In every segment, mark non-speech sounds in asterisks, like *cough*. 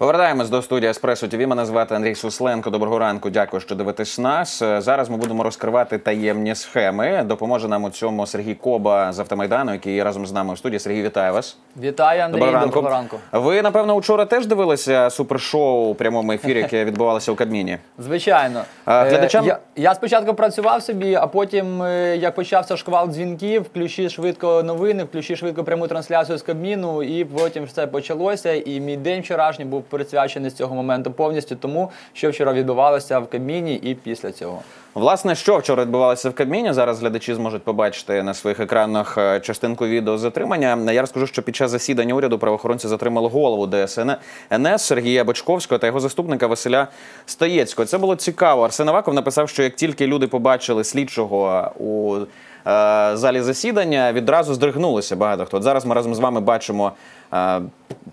Повертаємось до студії Еспресо ТВ. Мене звати Андрій Сусленко. Доброго ранку. Дякую, що дивитесь нас. Е, Зараз ми будемо розкривати таємні схеми. Допоможе нам у цьому Сергій Коба з автомайдану, який є разом з нами у студії. Сергій, вітаю вас. Вітаю, Андрій, Доброго доброго ранку. ранку. Ви напевно вчора теж дивилися супершоу у прямому ефірі, яке відбувалося у Кабміні. Звичайно. Е, глядачам- Я, я спочатку працював собі, а потім, е, як почався шквал дзвінків, включи швидко новини, включи швидко пряму трансляцію з Кабміну, і потім все почалося. І мій день вчорашній був присвячений з цього моменту повністю тому, що вчора відбувалося в Кабміні і після цього. Власне, що вчора відбувалося в Кабміні, зараз глядачі зможуть побачити на своїх екранах е, частинку відео затримання. Я розкажу, що під час засідання уряду правоохоронці затримали голову ДСН НС Сергія Бочковського та його заступника Василя Стаєцького. Це було цікаво. Арсен Аваков написав, що як тільки люди побачили слідчого у е, залі засідання, відразу здригнулися багато хто. От зараз ми разом з вами бачимо.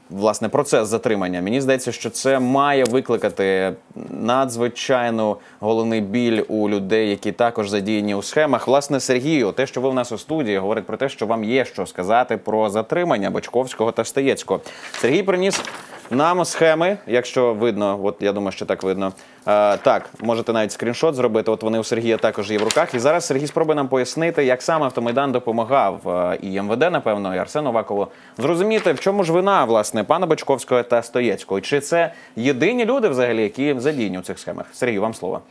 Власне, процес затримання. Мені здається, що це має викликати надзвичайно головний біль у людей, які також задіяні у схемах. Власне, Сергію, те, що ви в нас у студії, говорить про те, що вам є що сказати про затримання Бочковського та Стаєцького. Сергій приніс нам схеми, якщо видно, от я думаю, що так видно. Е, так, можете навіть скріншот зробити. От вони у Сергія також є в руках. І зараз Сергій спробує нам пояснити, як саме автомайдан допомагав е, і МВД, напевно, і Арсену Вакову зрозуміти, в чому ж вина власне пана Бочковського та Стоєцького. Чи це єдині люди, взагалі, які задіяні у цих схемах? Сергій, вам слово.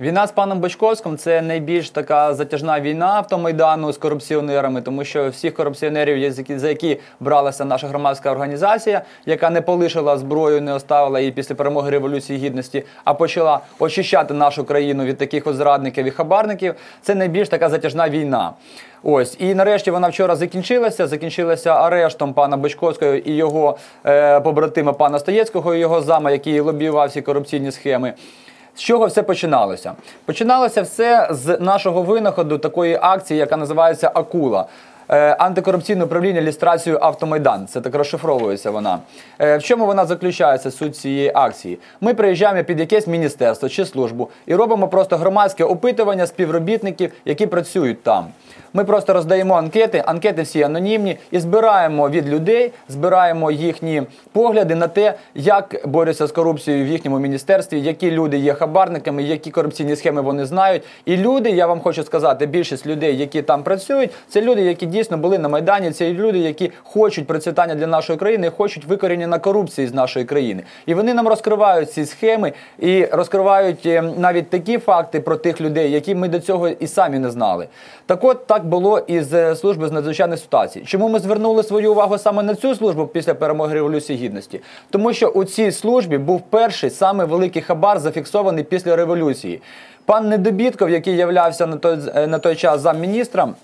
Війна з паном Бочковським це найбільш така затяжна війна автомайдану з корупціонерами, тому що всіх корупціонерів, за які- бралася наша громадська організація, яка не полишила зброю, не оставила її після перемоги революції гідності, а почала очищати нашу країну від таких зрадників і хабарників. Це найбільш така затяжна війна. Ось і нарешті вона вчора закінчилася. Закінчилася арештом пана Бочковського і його е, побратима пана Стоєцького, і його зама, який лобіював всі корупційні схеми. З чого все починалося? Починалося все з нашого винаходу такої акції, яка називається Акула. Е, Антикорупційне управління люстрацією Автомайдан. Це так розшифровується вона. Е, В чому вона заключається суть цієї акції? Ми приїжджаємо під якесь міністерство чи службу і робимо просто громадське опитування співробітників, які працюють там. Ми просто роздаємо анкети, анкети всі анонімні, і збираємо від людей, збираємо їхні погляди на те, як борються з корупцією в їхньому міністерстві, які люди є хабарниками, які корупційні схеми вони знають. І люди, я вам хочу сказати, більшість людей, які там працюють, це люди, які дійсно були на майдані. Це люди, які хочуть процвітання для нашої країни, хочуть викорінення корупції з нашої країни. І вони нам розкривають ці схеми і розкривають е, навіть такі факти про тих людей, які ми до цього і самі не знали. Так от так було і з служби з надзвичайних ситуацій. Чому ми звернули свою увагу саме на цю службу після перемоги революції гідності? Тому що у цій службі був перший саме великий хабар, зафіксований після революції. Пан Недобітков, який являвся на той е, на той час замміністром,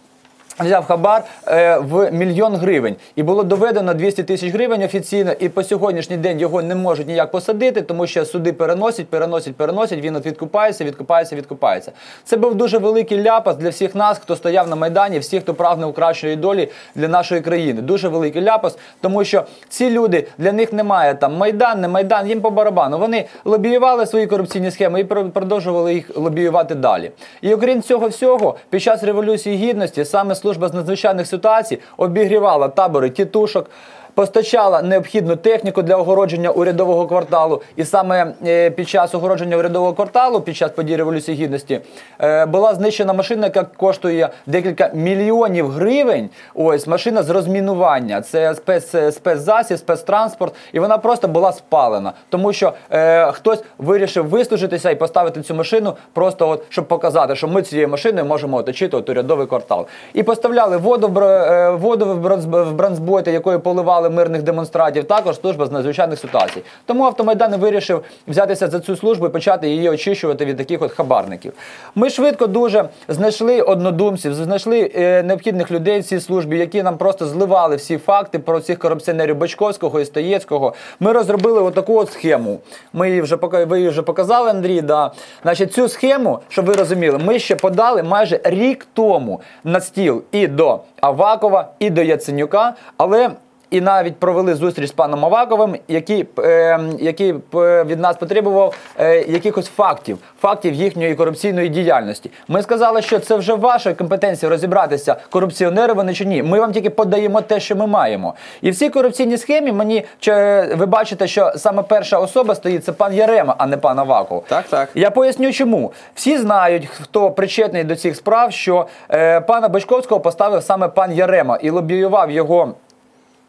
Взяв хабар е, в мільйон гривень, і було доведено 200 тисяч гривень офіційно. І по сьогоднішній день його не можуть ніяк посадити, тому що суди переносять, переносять, переносять. Він от відкупається, відкупається, відкупається. Це був дуже великий ляпас для всіх нас, хто стояв на майдані, всіх, хто прагнув кращої долі для нашої країни. Дуже великий ляпас, тому що ці люди для них немає там майдан, не майдан, їм по барабану. Вони лобіювали свої корупційні схеми і продовжували їх лобіювати далі. І окрім цього всього, під час революції гідності саме служба з надзвичайних ситуацій обігрівала табори тітушок. Постачала необхідну техніку для огородження урядового кварталу, і саме е, під час огородження урядового кварталу, під час подій революції гідності, е, була знищена машина, яка коштує декілька мільйонів гривень. Ось машина з розмінування. Це спец, спецзасіб, спецтранспорт, і вона просто була спалена, тому що е, хтось вирішив вислужитися і поставити цю машину, просто от щоб показати, що ми цією машиною можемо оточити от урядовий квартал. І поставляли воду, в е, воду в бронз- в бронзботи, якою поливали мирних демонстрантів, також служба з надзвичайних ситуацій. Тому автомайдан вирішив взятися за цю службу і почати її очищувати від таких от хабарників. Ми швидко дуже знайшли однодумців, знайшли е, необхідних людей в цій службі, які нам просто зливали всі факти про цих корупціонерів Бочковського і Стоєцького. Ми розробили отаку от схему. Ми її вже ви її вже показали, Андрій. Да. Значить, цю схему, щоб ви розуміли, ми ще подали майже рік тому на стіл і до Авакова, і до Яценюка, але і навіть провели зустріч з паном Аваковим, який, е, який е, від нас потребував е, якихось фактів, фактів їхньої корупційної діяльності. Ми сказали, що це вже ваша компетенція розібратися, корупціонери вони чи ні. Ми вам тільки подаємо те, що ми маємо. І в цій корупційній схемі мені чи, ви бачите, що саме перша особа стоїть це пан Ярема, а не пан Аваков. Так, так. Я поясню, чому всі знають, хто причетний до цих справ, що е, пана Бочковського поставив саме пан Ярема і лобіював його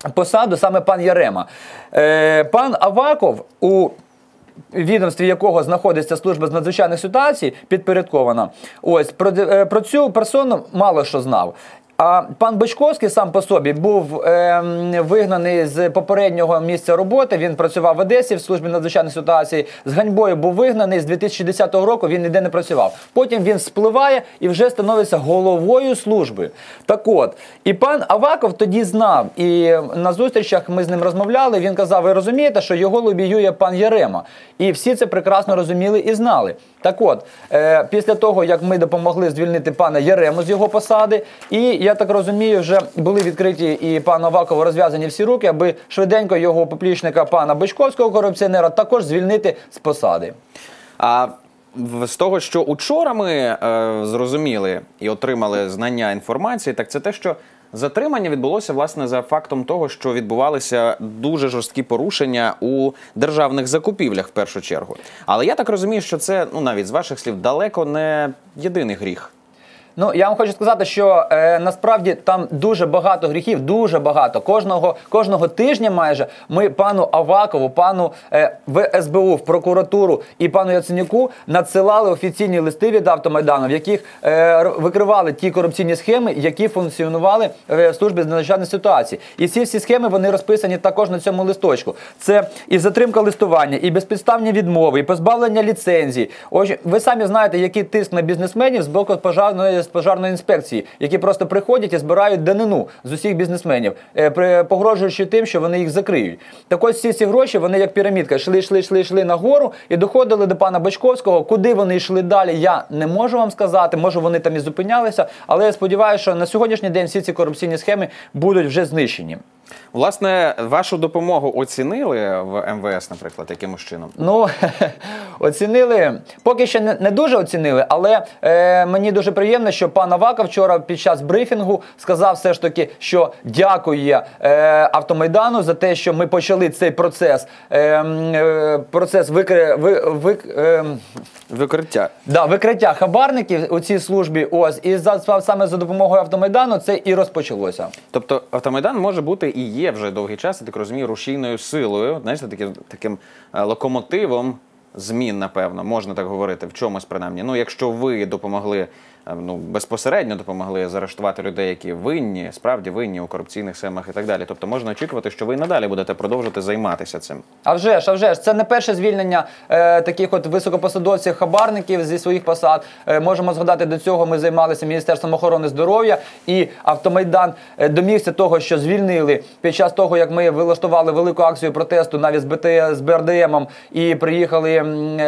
посаду саме пан Ярема. Е, пан Аваков у відомстві якого знаходиться служба з надзвичайних ситуацій, підпорядкована. Ось про, е, про цю персону мало що знав. А пан Бочковський сам по собі був е, вигнаний з попереднього місця роботи. Він працював в Одесі в службі надзвичайних ситуацій. З ганьбою був вигнаний з 2010 року. Він ніде не працював. Потім він спливає і вже становиться головою служби. Так от, і пан Аваков тоді знав. І на зустрічах ми з ним розмовляли. Він казав: Ви розумієте, що його лобіює пан Ярема. І всі це прекрасно розуміли і знали. Так от, е, після того, як ми допомогли звільнити пана Ярему з його посади, і я так розумію, вже були відкриті і пану Авакову розв'язані всі руки, аби швиденько його поплічника пана Бичковського корупціонера також звільнити з посади. А з того, що учора ми е, зрозуміли і отримали знання інформації, так це те, що затримання відбулося власне за фактом того, що відбувалися дуже жорсткі порушення у державних закупівлях в першу чергу. Але я так розумію, що це ну навіть з ваших слів далеко не єдиний гріх. Ну я вам хочу сказати, що е, насправді там дуже багато гріхів, дуже багато. Кожного кожного тижня майже ми пану Авакову, пану е, в СБУ, в прокуратуру і пану Яценюку надсилали офіційні листи від автомайдану, в яких е, викривали ті корупційні схеми, які функціонували е, в службі з надзвичайних ситуацій. І ці всі схеми вони розписані також на цьому листочку. Це і затримка листування, і безпідставні відмови, і позбавлення ліцензій. Ось ви самі знаєте, який тиск на бізнесменів з боку пожарної з пожарної інспекції, які просто приходять і збирають данину з усіх бізнесменів, е, погрожуючи тим, що вони їх закриють. Так ось всі ці гроші вони як пірамідка йшли, йшли, йшли, йшли нагору і доходили до пана Бачковського. Куди вони йшли далі? Я не можу вам сказати. Може вони там і зупинялися, але я сподіваюся, що на сьогоднішній день всі ці корупційні схеми будуть вже знищені. Власне, вашу допомогу оцінили в МВС, наприклад, якимось чином. Ну, *laughs* оцінили. Поки ще не, дуже оцінили, але е, мені дуже приємно, що пан Аваков вчора під час брифінгу сказав все ж таки, що дякує е, автомайдану за те, що ми почали цей процес. Е, е, процес викри, ви, ви, е, Викриття. да, викриття хабарників у цій службі. Ось і за саме за допомогою автомайдану це і розпочалося. Тобто автомайдан може бути і є вже довгий час, я так розумію, рушійною силою, знаєте, таким, таким е, локомотивом змін, напевно, можна так говорити, в чомусь принаймні. Ну, якщо ви допомогли, ну, безпосередньо допомогли заарештувати людей, які винні, справді винні у корупційних схемах і так далі. Тобто можна очікувати, що ви і надалі будете продовжувати займатися цим. А вже ж, а вже ж, це не перше звільнення е, таких от високопосадовців хабарників зі своїх посад. Е, можемо згадати до цього. Ми займалися міністерством охорони здоров'я і автомайдан е, домігся того, що звільнили під час того, як ми влаштували велику акцію протесту навіть з БТ з БРДМом і приїхали е,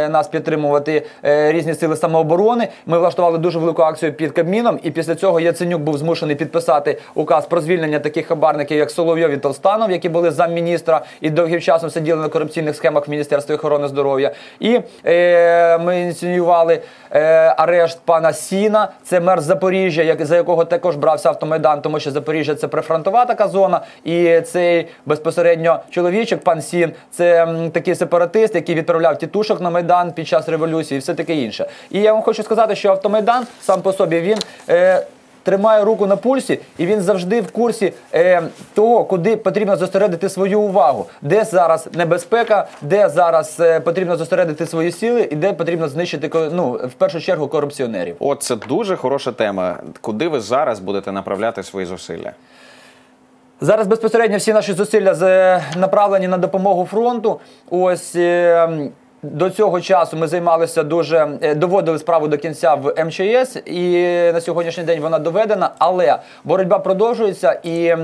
нас підтримувати е, різні сили самооборони. Ми влаштували дуже велику акцію під Кабміном, і після цього Яценюк був змушений підписати указ про звільнення таких хабарників, як Соловйов і Толстанов, які були замміністра і довгим часом сиділи на корупційних схемах в Міністерстві охорони здоров'я. І е, ми ініціювали е, арешт пана Сіна, це мер Запоріжжя, як, за якого також брався автомайдан, тому що Запоріжжя це прифронтова така зона. І цей безпосередньо чоловічок, пан Сін, це м, такий сепаратист, який відправляв тітушок на майдан під час революції, і все таке інше. І я вам хочу сказати, що автомайдан сам по собі він. Е, Тримає руку на пульсі, і він завжди в курсі е, того, куди потрібно зосередити свою увагу, де зараз небезпека, де зараз е, потрібно зосередити свої сили, і де потрібно знищити ко- ну, в першу чергу корупціонерів. От це дуже хороша тема. Куди ви зараз будете направляти свої зусилля? Зараз безпосередньо всі наші зусилля з- направлені на допомогу фронту. Ось е, до цього часу ми займалися дуже е, доводили справу до кінця в МЧС, і на сьогоднішній день вона доведена. Але боротьба продовжується і.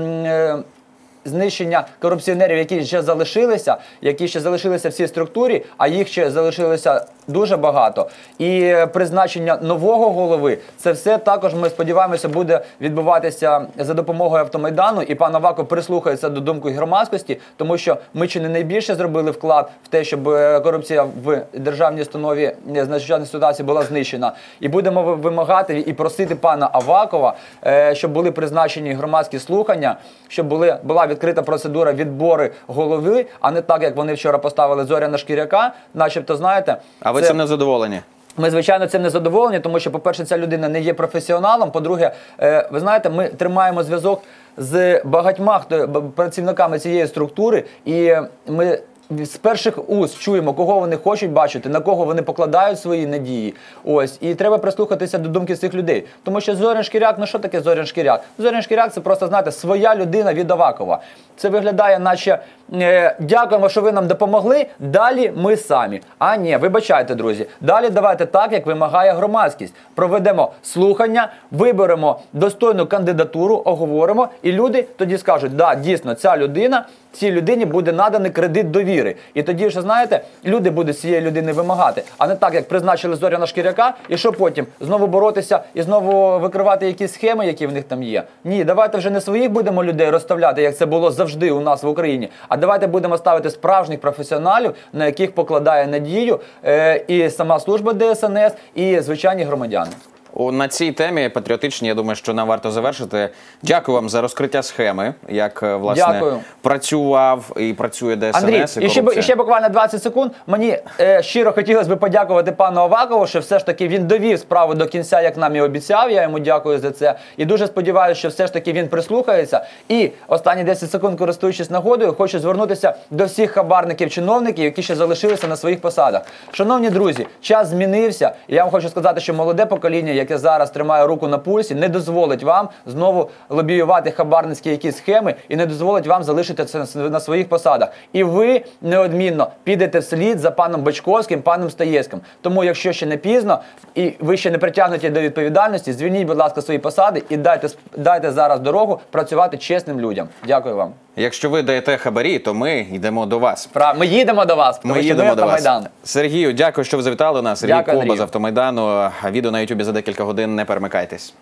Е, знищення корупціонерів, які ще залишилися, які ще залишилися в цій структурі, а їх ще залишилося дуже багато. І е, призначення нового голови це все також ми сподіваємося буде відбуватися за допомогою автомайдану. І пан Аваков прислухається до думки громадськості, тому що ми чи не найбільше зробили вклад в те, щоб е, корупція в державній установі е, з ситуації була знищена. І будемо вимагати і просити пана Авакова, е, щоб були призначені громадські слухання, щоб були була відкрита процедура відбори голови, а не так, як вони вчора поставили Зоряна Шкіряка, начебто, знаєте, А ви це- цим не задоволені? ми, звичайно, цим не задоволені, тому що, по-перше, ця людина не є професіоналом. По-друге, е, ви знаєте, ми тримаємо зв'язок з багатьма хто працівниками цієї структури, і ми. З перших уст чуємо, кого вони хочуть бачити, на кого вони покладають свої надії. Ось і треба прислухатися до думки цих людей. Тому що Зорян Шкіряк, ну що таке Зорян Шкіряк? Зорян Шкіряк це просто знаєте своя людина від Авакова. Це виглядає, наче е, дякуємо, що ви нам допомогли. Далі ми самі. А ні, вибачайте, друзі. Далі давайте так, як вимагає громадськість. Проведемо слухання, виберемо достойну кандидатуру, оговоримо, і люди тоді скажуть, да, дійсно, ця людина. Цій людині буде наданий кредит довіри. І тоді вже знаєте, люди будуть цієї людини вимагати, а не так, як призначили Зоряна Шкіряка, і що потім знову боротися і знову викривати якісь схеми, які в них там є. Ні, давайте вже не своїх будемо людей розставляти, як це було завжди у нас в Україні. А давайте будемо ставити справжніх професіоналів, на яких покладає надію е, і сама служба ДСНС, і звичайні громадяни. На цій темі патріотичній, я думаю, що нам варто завершити. Дякую вам за розкриття схеми, як е, власне Дякую. працював і працює ДСНС. Андрій, і і ще, і ще буквально 20 секунд. Мені е, щиро хотілося б подякувати пану Авакову, що все ж таки він довів справу до кінця, як нам і обіцяв. Я йому дякую за це. І дуже сподіваюся, що все ж таки він прислухається. І останні 10 секунд, користуючись нагодою, хочу звернутися до всіх хабарників, чиновників, які ще залишилися на своїх посадах. Шановні друзі, час змінився. І я вам хочу сказати, що молоде покоління, яке зараз тримає руку на пульсі, не дозволить вам знову лобіювати хабарницькі якісь схеми і не дозволить вам залишити це на своїх посадах. І ви неодмінно підете вслід за паном Бочковським, паном Стаєвським. Тому, якщо ще не пізно і ви ще не притягнуті до відповідальності, звільніть, будь ласка, свої посади і дайте дайте зараз дорогу працювати чесним людям. Дякую вам. Якщо ви даєте хабарі, то ми йдемо до вас. Пра- Ми їдемо до вас. Ми їдемо до вас. Сергію, дякую, що ви завітали нас. Сергій Коба з автомайдану. Відео на Ютубі за декілька годин. Не перемикайтесь.